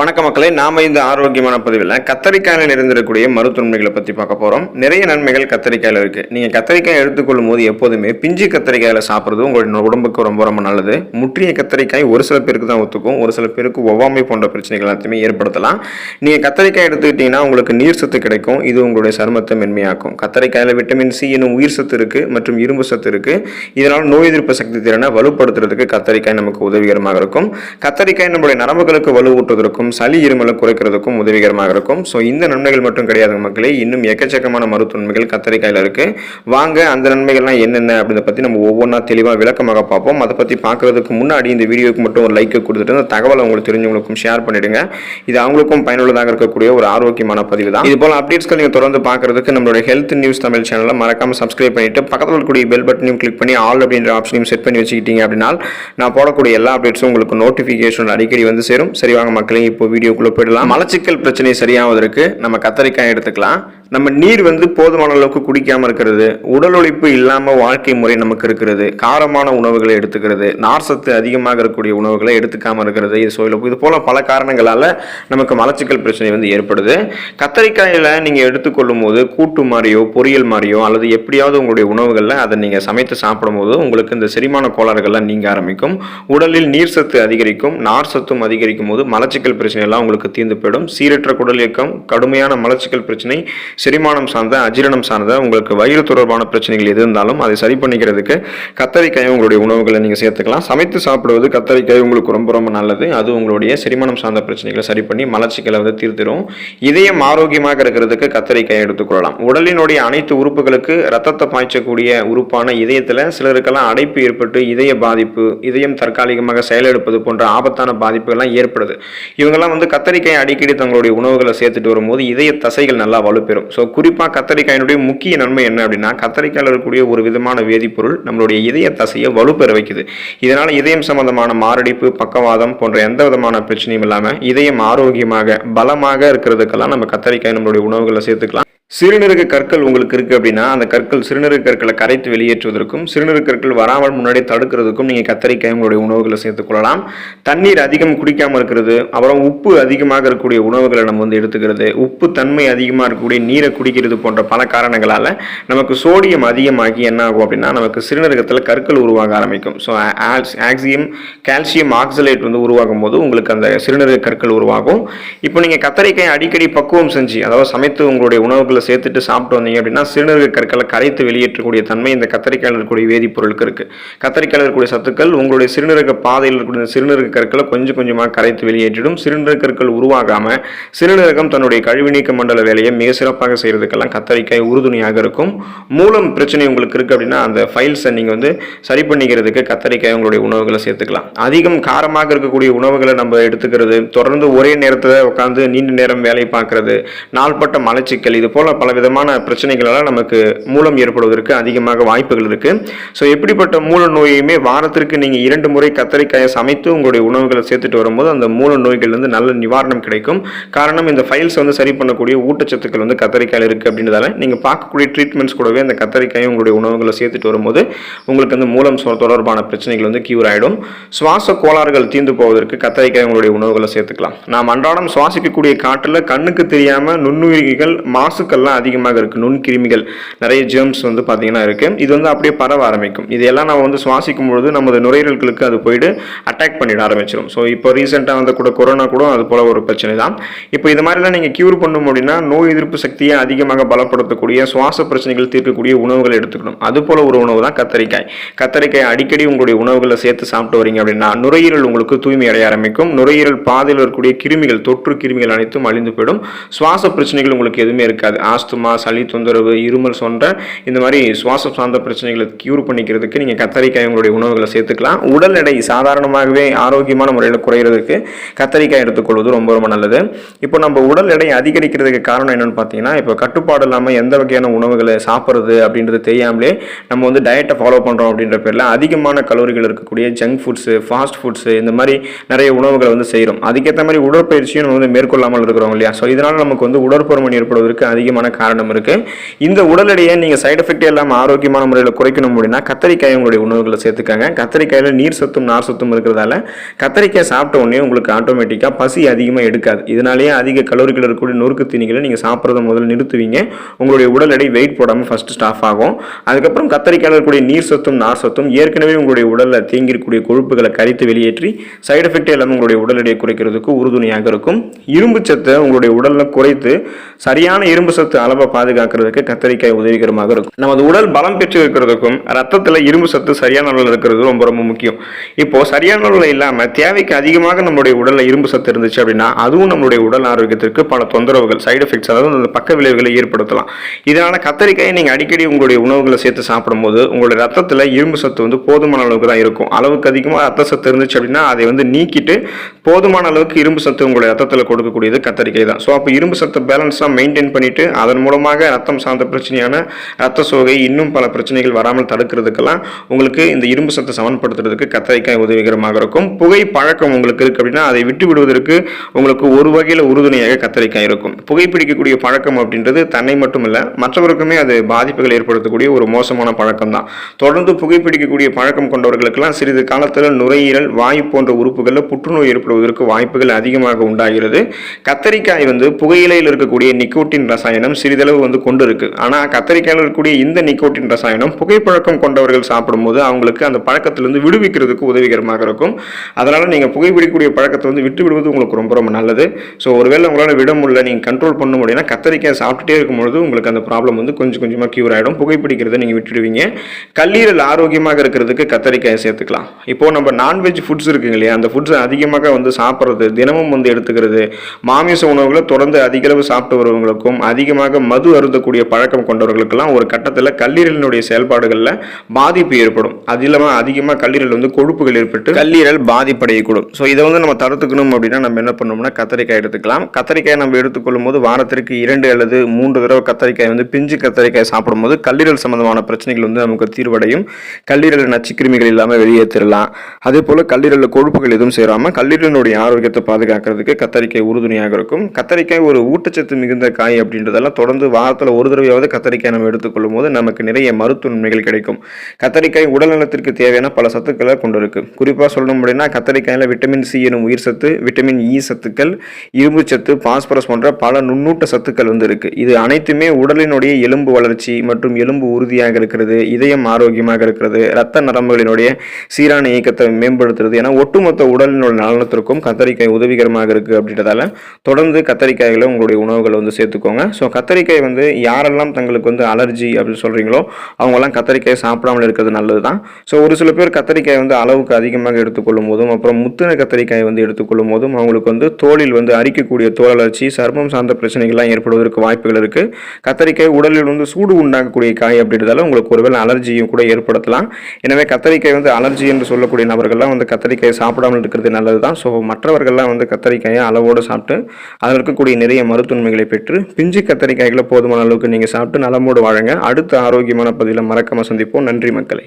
வணக்க மக்களே நாம இந்த ஆரோக்கியமான பதிவில் கத்தரிக்காயில் நிறைந்திருக்கக்கூடிய மருத்துவன்மைகளை பற்றி பார்க்க போகிறோம் நிறைய நன்மைகள் கத்தரிக்காயில் இருக்குது நீங்கள் கத்தரிக்காய் எடுத்துக்கொள்ளும் போது எப்போதுமே பிஞ்சு கத்தரிக்காயில் சாப்பிட்றது உங்களுடைய உடம்புக்கு ரொம்ப ரொம்ப நல்லது. முற்றிய கத்தரிக்காய் ஒரு சில பேருக்கு தான் ஒத்துக்கும். ஒரு சில பேருக்கு ஒவ்வாமை போன்ற பிரச்சனைகள் எல்லாத்தையுமே ஏற்படுத்தலாம். நீங்கள் கத்தரிக்காய் எடுத்துக்கிட்டீங்கன்னா உங்களுக்கு நீர் சத்து கிடைக்கும். இது உங்களுடைய சருமத்தை மென்மையாக்கும். கத்தரிக்காயில் விட்டமின் சி என்னும் உயிர் சத்து இருக்குது மற்றும் இரும்பு சத்து இருக்குது இதனால் நோய் எதிர்ப்பு சக்தி திறனை வலுப்படுத்துறதுக்கு கத்தரிக்காய் நமக்கு உதவிகரமாக இருக்கும். கத்தரிக்காய் நம்மளுடைய நரம்புகளுக்கு வலுவூட்டுவதற்கும் சளி இருமலை குறைக்கிறதுக்கும் உதவிகரமாக இருக்கும். ஸோ இந்த நன்மைகள் மட்டும் கிடையாது மக்களே. இன்னும் எக்கச்சக்கமான மருத்துவ நன்மைகள் கத்தரிக்காயில் இருக்குது வாங்க அந்த நன்மைகள்லாம் என்னென்ன அப்படின்றத பற்றி நம்ம ஒவ்வொன்றா தெளிவாக விளக்கமாக பார்ப்போம். அதை பற்றி பார்க்குறதுக்கு முன்னாடி இந்த வீடியோக்கு மட்டும் ஒரு லைக்கை கொடுத்துட்டு அந்த தகவலை உங்களுக்கு தெரிஞ்சவங்களுக்கும் ஷேர் பண்ணிடுங்க. இது அவங்களுக்கும் பயனுள்ளதாக இருக்கக்கூடிய ஒரு ஆரோக்கியமான பதிவு தான். இது போல் அப்டேட்ஸ்கள் நீங்கள் தொடர்ந்து பார்க்குறதுக்கு நம்மளுடைய ஹெல்த் நியூஸ் தமிழ் சேனலை மறக்காமல் சப்ஸ்கிரைப் பண்ணிட்டு பக்கத்தில் இருக்கக்கூடிய பெல் பட்டனையும் கிளிக் பண்ணி ஆல் அப்படின்ற ஆப்ஷனையும் செட் பண்ணி வச்சுக்கிட்டீங்க அப்படின்னா நான் போடக்கூடிய எல்லா அப்டேட்ஸும் உங்களுக்கு நோட்டிஃபிகேஷன் அடிக்கடி வந்து சேரும். சரி வாங்க மக்களே இப்போ வீடியோக்குள்ளே போயிடலாம். மலச்சிக்கல் பிரச்சனை சரியாவதற்கு நம்ம கத்தரிக்காய் எடுத்துக்கலாம். நம்ம நீர் வந்து போதுமான அளவுக்கு குடிக்காமல் இருக்கிறது உடல் உழைப்பு இல்லாமல் வாழ்க்கை முறை நமக்கு இருக்கிறது காரமான உணவுகளை எடுத்துக்கிறது நார் சத்து அதிகமாக இருக்கக்கூடிய உணவுகளை எடுத்துக்காமல் இருக்கிறது இது சோயில் இது போல் பல காரணங்களால் நமக்கு மலச்சிக்கல் பிரச்சனை வந்து ஏற்படுது. கத்தரிக்காயில் நீங்கள் எடுத்துக்கொள்ளும் போது கூட்டு மாதிரியோ பொரியல் மாதிரியோ அல்லது எப்படியாவது உங்களுடைய உணவுகளில் அதை நீங்கள் சமைத்து சாப்பிடும்போது உங்களுக்கு இந்த செரிமான கோளாறுகள்லாம் நீங்க ஆரம்பிக்கும். உடலில் நீர் சத்து அதிகரிக்கும் நார் சத்தும் அதிகரிக்கும் போது மலச்சிக்கல் பிரச்சனை எல்லாம் உங்களுக்கு தீர்ந்து போயிடும். சீரற்ற குடல் இயக்கம் கடுமையான மலச்சிக்கல் பிரச்சனை செரிமானம் சார்ந்த அஜீரணம் சார்ந்த உங்களுக்கு வயிறு தொடர்பான பிரச்சனைகள் எது இருந்தாலும் அதை சரி பண்ணிக்கிறதுக்கு கத்தரிக்காய் உங்களுடைய உணவுகளை நீங்கள் சேர்த்துக்கலாம். சமைத்து சாப்பிடுவது கத்தரிக்காய் உங்களுக்கு ரொம்ப ரொம்ப நல்லது. அது உங்களுடைய செரிமானம் சார்ந்த பிரச்சனைகளை சரி பண்ணி மலச்சிக்கலை வந்து தீர்த்திடும் இதயம் ஆரோக்கியமாக இருக்கிறதுக்கு கத்தரிக்காய் எடுத்துக்கொள்ளலாம். உடலினுடைய அனைத்து உறுப்புகளுக்கு ரத்தத்தை பாய்ச்சக்கூடிய உறுப்பான இதயத்தில் சிலருக்கெல்லாம் அடைப்பு ஏற்பட்டு இதய பாதிப்பு இதயம் தற்காலிகமாக செயலெடுப்பது போன்ற ஆபத்தான பாதிப்புகள்லாம் ஏற்படுது. இவங்கெல்லாம் வந்து கத்தரிக்காய் அடிக்கடி தங்களுடைய உணவுகளை சேர்த்துட்டு வரும்போது இதய தசைகள் நல்லா வலுப்பெறும். ஸோ குறிப்பாக கத்தரிக்காயினுடைய முக்கிய நன்மை என்ன அப்படின்னா கத்தரிக்காயில் இருக்கக்கூடிய ஒரு விதமான வேதிப்பொருள் நம்மளுடைய இதய தசையை வலுப்பெற வைக்குது. இதனால் இதயம் சம்பந்தமான மாரடைப்பு பக்கவாதம் போன்ற எந்த விதமான பிரச்சனையும் இல்லாமல் இதயம் ஆரோக்கியமாக பலமாக இருக்கிறதுக்கெல்லாம் நம்ம கத்தரிக்காய் நம்மளுடைய உணவுகளை சேர்த்துக்கலாம். சிறுநீரக கற்கள் உங்களுக்கு இருக்குது அப்படின்னா அந்த கற்கள் சிறுநீரக கற்களை கரைத்து வெளியேற்றுவதற்கும் சிறுநீரக கற்கள் வராமல் முன்னாடி தடுக்கிறதுக்கும் நீங்கள் கத்தரிக்காய் உங்களுடைய உணவுகளை சேர்த்துக்கொள்ளலாம் தண்ணீர் அதிகம் குடிக்காமல் இருக்கிறது அப்புறம் உப்பு அதிகமாக இருக்கக்கூடிய உணவுகளை நம்ம வந்து எடுத்துக்கிறது உப்பு தன்மை அதிகமாக இருக்கக்கூடிய நீரை குடிக்கிறது போன்ற பல காரணங்களால் நமக்கு சோடியம் அதிகமாகி என்ன ஆகும் அப்படின்னா நமக்கு சிறுநீரகத்தில் கற்கள் உருவாக ஆரம்பிக்கும். ஸோ ஆக்சியம் கால்சியம் ஆக்சலேட் வந்து உருவாகும் போது உங்களுக்கு அந்த சிறுநீரக கற்கள் உருவாகும். இப்போ நீங்கள் கத்தரிக்காய் அடிக்கடி பக்குவம் செஞ்சு அதாவது சமைத்து உங்களுடைய உணவுகளை சேர்த்துட்டு சாப்பிட்டு வந்தீங்க அப்படின்னா சிறுநீரக கற்களை கரைத்து வெளியேற்றக்கூடிய தன்மை இந்த கத்திரிக்காயில் இருக்கக்கூடிய வேதிப்பொருளுக்கு இருக்கு. கத்திரிக்காயில் இருக்கக்கூடிய சத்துக்கள் உங்களுடைய சிறுநீரக பாதையில் இருக்கக்கூடிய சிறுநீரக கற்களை கொஞ்சம் கொஞ்சமாக கரைத்து வெளியேற்றிடும். சிறுநீரக கற்கள் உருவாகாமல் சிறுநீரகம் தன்னுடைய கழிவு நீக்க மண்டல வேலையை மிக சிறப்பாக செய்யறதுக்கெல்லாம் கத்தரிக்காய் உறுதுணையாக இருக்கும். மூலம் பிரச்சனை உங்களுக்கு இருக்கு அப்படின்னா அந்த ஃபைல்ஸை நீங்கள் வந்து சரி பண்ணிக்கிறதுக்கு கத்தரிக்காய் உங்களுடைய உணவுகளை சேர்த்துக்கலாம். அதிகம் காரமாக இருக்கக்கூடிய உணவுகளை நம்ம எடுத்துக்கிறது தொடர்ந்து ஒரே நேரத்தில் உட்காந்து நீண்ட நேரம் வேலை பார்க்கறது நாள்பட்ட மலச்சிக்கல் இது போல பல விதமான பிரச்சனைகளால் நமக்கு மூலம் ஏற்படுவதற்கு அதிகமாக வாய்ப்புகள் இருக்கு. ஸோ எப்படிப்பட்ட மூல நோயுமே வாரத்திற்கு நீங்கள் இரண்டு முறை கத்தரிக்காயை சமைத்து உங்களுடைய உணவுகளை சேர்த்துட்டு வரும்போது அந்த மூல நோய்கள்லேருந்து நல்ல நிவாரணம் கிடைக்கும். காரணம் இந்த ஃபைல்ஸ் வந்து சரி பண்ணக்கூடிய ஊட்டச்சத்துக்கள் வந்து கத்தரிக்காயில் இருக்குது அப்படின்றதால நீங்கள் பார்க்கக்கூடிய ட்ரீட்மெண்ட்ஸ் கூடவே அந்த கத்தரிக்காயை உங்களுடைய உணவுகளை சேர்த்துட்டு வரும்போது உங்களுக்கு அந்த மூலம் தொடர்பான பிரச்சனைகள் வந்து கியூர் ஆகிடும் சுவாச கோளாறுகள் தீர்ந்து போவதற்கு கத்தரிக்காய் உங்களுடைய உணவுகளை சேர்த்துக்கலாம். நாம் அன்றாடம் சுவாசிக்கக்கூடிய காற்றில் கண்ணுக்கு தெரியாமல் நுண்ணுயிரிகள் கிருமிகள்லாம் அதிகமாக இருக்குது நுண்கிருமிகள் நிறைய ஜெர்ம்ஸ் வந்து பார்த்திங்கன்னா இருக்குது இது வந்து அப்படியே பரவ ஆரம்பிக்கும். இதெல்லாம் நம்ம வந்து சுவாசிக்கும் பொழுது நமது நுரையீரல்களுக்கு அது போயிட்டு அட்டாக் பண்ணிட ஆரம்பிச்சிடும் ஸோ இப்போ ரீசெண்டாக வந்து கூட கொரோனா கூட அது போல ஒரு பிரச்சனை தான் இப்போ இது மாதிரிலாம் நீங்கள் க்யூர் பண்ணும் அப்படின்னா நோய் எதிர்ப்பு சக்தியை அதிகமாக பலப்படுத்தக்கூடிய சுவாச பிரச்சனைகள் தீர்க்கக்கூடிய உணவுகளை எடுத்துக்கணும். அது போல ஒரு உணவு தான் கத்தரிக்காய். கத்தரிக்காய் அடிக்கடி உங்களுடைய உணவுகளை சேர்த்து சாப்பிட்டு வரீங்க அப்படின்னா நுரையீரல் உங்களுக்கு தூய்மை அடைய ஆரம்பிக்கும். நுரையீரல் பாதையில் இருக்கக்கூடிய கிருமிகள் தொற்று கிருமிகள் அனைத்தும் அழிந்து போயிடும். சுவாச பிரச்சனைகள் உங்களுக்கு எதுவுமே இருக்காது. ஆஸ்துமா சளி தொந்தரவு இருமல் போன்ற இந்த மாதிரி சுவாசம் சார்ந்த பிரச்சனைகளை கியூர் பண்ணிக்கிறதுக்கு நீங்கள் கத்தரிக்காய் உங்களுடைய உணவுகளை சேர்த்துக்கலாம். உடல் எடை சாதாரணமாகவே ஆரோக்கியமான முறையில் குறையிறதுக்கு கத்தரிக்காய் எடுத்துக்கொள்வது ரொம்ப ரொம்ப நல்லது. இப்போ நம்ம உடல் எடை அதிகரிக்கிறதுக்கு காரணம் என்னென்னு பார்த்தீங்கன்னா இப்போ கட்டுப்பாடு இல்லாமல் எந்த வகையான உணவுகளை சாப்பிட்றது அப்படின்றது தெரியாமலே நம்ம வந்து டயட்டை ஃபாலோ பண்ணுறோம் அப்படின்ற பேரில் அதிகமான கலோரிகள் இருக்கக்கூடிய ஜங்க் ஃபுட்ஸு ஃபாஸ்ட் ஃபுட்ஸு இந்த மாதிரி நிறைய உணவுகளை வந்து செய்கிறோம் அதுக்கேற்ற மாதிரி உடற்பயிற்சியும் நம்ம வந்து மேற்கொள்ளாமல் இருக்கிறோம் இல்லையா? ஸோ இதனால் நமக்கு வந்து உடற்பருமன் ஏற்படுவதற்கு அதிக அதிகமான காரணம் இருக்குது இந்த உடல் எடையை நீங்கள் சைடு எஃபெக்ட் இல்லாமல் ஆரோக்கியமான முறையில் குறைக்கணும் அப்படின்னா கத்தரிக்காய் உங்களுடைய உணவுகளை சேர்த்துக்காங்க. கத்தரிக்காயில் நீர் சத்தும் நார் சத்தும் இருக்கிறதால கத்தரிக்காய் சாப்பிட்ட உடனே உங்களுக்கு ஆட்டோமேட்டிக்காக பசி அதிகமாக எடுக்காது. இதனாலேயே அதிக கலோரிகள் இருக்கக்கூடிய நொறுக்கு தீனிகளை நீங்கள் சாப்பிட்றத முதல்ல நிறுத்துவீங்க. உங்களுடைய உடல் எடை வெயிட் போடாமல் ஃபஸ்ட்டு ஸ்டாஃப் ஆகும். அதுக்கப்புறம் கத்தரிக்காயில் இருக்கக்கூடிய நீர் சத்தும் நார் சத்தும் ஏற்கனவே உங்களுடைய உடலில் தேங்கியிருக்கக்கூடிய கொழுப்புகளை கரித்து வெளியேற்றி சைடு எஃபெக்ட் இல்லாமல் உங்களுடைய உடல் எடையை குறைக்கிறதுக்கு உறுதுணையாக இருக்கும். இரும்பு சத்தை உங்களுடைய உடலில் குறைத்து சரியான இரும்பு சத்து அளவை பாதுகாக்கிறதுக்கு கத்தரிக்காய் உதவிகரமாக இருக்கும். நமது உடல் பலம் பெற்று இருக்கிறதுக்கும் ரத்தத்தில் இரும்பு சத்து சரியான அளவில் இருக்கிறது ரொம்ப ரொம்ப முக்கியம். இப்போ சரியான அளவில் இல்லாமல் தேவைக்கு அதிகமாக நம்மளுடைய உடலில் இரும்பு சத்து இருந்துச்சு அப்படின்னா அதுவும் நம்மளுடைய உடல் ஆரோக்கியத்திற்கு பல தொந்தரவுகள் சைடு எஃபெக்ட்ஸ் அதாவது அந்த பக்க விளைவுகளை ஏற்படுத்தலாம். இதனால கத்தரிக்காயை நீங்கள் அடிக்கடி உங்களுடைய உணவுகளை சேர்த்து சாப்பிடும்போது உங்களுடைய ரத்தத்தில் இரும்பு சத்து வந்து போதுமான அளவுக்கு தான் இருக்கும். அளவுக்கு அதிகமாக ரத்த சத்து இருந்துச்சு அப்படின்னா அதை வந்து நீக்கிட்டு போதுமான அளவுக்கு இரும்பு சத்து உங்களுடைய ரத்தத்தில் கொடுக்கக்கூடியது கத்தரிக்காய் தான். ஸோ அப்போ இரும்பு சத்து பேலன்ஸாக மெயின்டைன் பண்ணிட்டு அதன் மூலமாக ரத்தம் சார்ந்த பிரச்சனையான ரத்த சோகை இன்னும் பல பிரச்சனைகள் வராமல் தடுக்கிறதுக்கெல்லாம் உங்களுக்கு இந்த இரும்பு சத்தை சமன்படுத்துறதுக்கு கத்தரிக்காய் உதவிகரமாக இருக்கும். புகை பழக்கம் உங்களுக்கு இருக்கு அப்படின்னா அதை விட்டு விடுவதற்கு உங்களுக்கு ஒரு வகையில் உறுதுணையாக கத்தரிக்காய் இருக்கும். புகைப்பிடிக்கக்கூடிய பழக்கம் அப்படின்றது தன்னை மட்டும் இல்லை மற்றவருக்குமே அது பாதிப்புகள் ஏற்படுத்தக்கூடிய ஒரு மோசமான பழக்கம் தான் தொடர்ந்து புகைப்பிடிக்கக்கூடிய பழக்கம் கொண்டவர்களுக்கெல்லாம் சிறிது காலத்தில் நுரையீரல் வாயு போன்ற உறுப்புகளில் புற்றுநோய் ஏற்படுவதற்கு வாய்ப்புகள் அதிகமாக உண்டாகிறது. கத்தரிக்காய் வந்து புகையிலையில் இருக்கக்கூடிய நிக்கோட்டின் ரசாயனம் சிறிதளவு வந்து கொண்டு இருக்கு. ஆனால் கத்தரிக்காயில் இருக்கக்கூடிய இந்த நிக்கோட்டின் ரசாயனம் புகைப்பழக்கம் கொண்டவர்கள் சாப்பிடும்போது அவங்களுக்கு அந்த பழக்கத்திலிருந்து விடுவிக்கிறதுக்கு உதவிகரமாக இருக்கும். அதனால் நீங்கள் புகைப்பிடிக்கக்கூடிய பழக்கத்தை வந்து விட்டு விடுவது உங்களுக்கு ரொம்ப ரொம்ப நல்லது. ஸோ ஒருவேளை உங்களால் விட முடியல நீங்கள் கண்ட்ரோல் பண்ண முடியும்னா கத்தரிக்காய் சாப்பிட்டுட்டே இருக்கும்பொழுது உங்களுக்கு அந்த ப்ராப்ளம் வந்து கொஞ்சம் கொஞ்சமாக க்யூர் ஆகிடும் புகைப்பிடிக்கிறத நீங்கள் விட்டுடுவீங்க. கல்லீரல் ஆரோக்கியமாக இருக்கிறதுக்கு கத்தரிக்காயை சேர்த்துக்கலாம். இப்போது நம்ம நான்வெஜ் ஃபுட்ஸ் இருக்குங்க இல்லையா? அந்த ஃபுட்ஸை அதிகமாக வந்து சாப்பிட்றது தினமும் வந்து எடுத்துக்கிறது மாமிச உணவுகளை தொடர்ந்து அதிகளவு சாப்பிட்டு வருவங்களுக்கும் அதிகமாக மது அருந்தக்கூடிய பழக்கம் கொண்டவர்களுக்கெல்லாம் ஒரு கட்டத்தில் கல்லீரலினுடைய செயல்பாடுகளில் பாதிப்பு ஏற்படும். அது இல்லாமல் அதிகமாக கல்லீரல் வந்து கொழுப்புகள் ஏற்பட்டு கல்லீரல் பாதிப்படையக்கூடும். ஸோ இதை வந்து நம்ம தடுத்துக்கணும் அப்படின்னா நம்ம என்ன பண்ணோம்னா கத்தரிக்காய் எடுத்துக்கலாம். கத்தரிக்காய் நம்ம எடுத்துக்கொள்ளும் போது வாரத்திற்கு இரண்டு அல்லது மூன்று தடவை கத்தரிக்காய் வந்து பிஞ்சு கத்தரிக்காய் சாப்பிடும்போது கல்லீரல் சம்பந்தமான பிரச்சனைகள் வந்து நமக்கு தீர்வடையும். கல்லீரல் நச்சுக்கிருமிகள் இல்லாமல் வெளியேற்றிடலாம் அதே போல் கல்லீரலில் கொழுப்புகள் எதுவும் சேராமல் கல்லீரலினுடைய ஆரோக்கியத்தை பாதுகாக்கிறதுக்கு கத்தரிக்காய் உறுதுணையாக இருக்கும். கத்தரிக்காய் ஒரு ஊட்டச்சத்து மிகுந்த காய் அதெல்லாம் தொடர்ந்து வாரத்தில் ஒரு தடவையாவது கத்தரிக்காய் நம்ம எடுத்துக்கொள்ளும் போது நமக்கு நிறைய மருத்துவ நன்மைகள் கிடைக்கும். கத்தரிக்காய் உடல் நலத்திற்கு தேவையான பல சத்துக்களை கொண்டு இருக்கு குறிப்பாக சொல்லணும் அப்படின்னா கத்தரிக்காயில் விட்டமின் சி எனும் உயிர் சத்து விட்டமின் இ சத்துக்கள் இரும்பு சத்து பாஸ்பரஸ் போன்ற பல நுண்ணூட்ட சத்துக்கள் வந்து இருக்கு இது அனைத்துமே உடலினுடைய எலும்பு வளர்ச்சி மற்றும் எலும்பு உறுதியாக இருக்கிறது இதயம் ஆரோக்கியமாக இருக்கிறது ரத்த நரம்புகளினுடைய சீரான இயக்கத்தை மேம்படுத்துறது. என ஒட்டுமொத்த உடலினுடைய நலனத்திற்கும் கத்தரிக்காய் உதவிகரமாக இருக்கு அப்படின்றதால தொடர்ந்து கத்தரிக்காய்களை உங்களுடைய உணவுகளை வந்து சேர்த்துக்கோங்க. ஸோ கத்தரிக்காய் வந்து யாரெல்லாம் தங்களுக்கு வந்து அலர்ஜி அப்படின்னு சொல்கிறீங்களோ அவங்கெல்லாம் கத்தரிக்காய் சாப்பிடாமல் இருக்கிறது நல்லது தான் ஸோ ஒரு சில பேர் கத்தரிக்காய் வந்து அளவுக்கு அதிகமாக எடுத்துக்கொள்ளும் போதும் அப்புறம் முத்தின கத்தரிக்காய் வந்து எடுத்துக்கொள்ளும் போதும் அவங்களுக்கு வந்து தோலில் வந்து அரிக்கக்கூடிய தோல் அலர்ச்சி சர்மம் சார்ந்த பிரச்சனைகள்லாம் ஏற்படுவதற்கு வாய்ப்புகள் இருக்குது கத்தரிக்காய் உடலில் வந்து சூடு உண்டாக்கக்கூடிய காய் அப்படின்றதால உங்களுக்கு ஒருவேளை அலர்ஜியும் கூட ஏற்படுத்தலாம். எனவே கத்தரிக்காய் வந்து அலர்ஜி என்று சொல்லக்கூடிய நபர்கள்லாம் வந்து கத்தரிக்காய் சாப்பிடாமல் இருக்கிறது நல்லது தான் ஸோ மற்றவர்கள்லாம் வந்து கத்தரிக்காயை அளவோடு சாப்பிட்டு அதில் இருக்கக்கூடிய நிறைய மருத்துவன்மைகளை பெற்று பிஞ்சு கத்தரிக்காய்களை போதுமான அளவுக்கு நீங்கள் சாப்பிட்டு நலமோடு வாழுங்க. அடுத்த ஆரோக்கியமான பதிவில் மறக்காம சந்திப்போம். நன்றி மக்களை.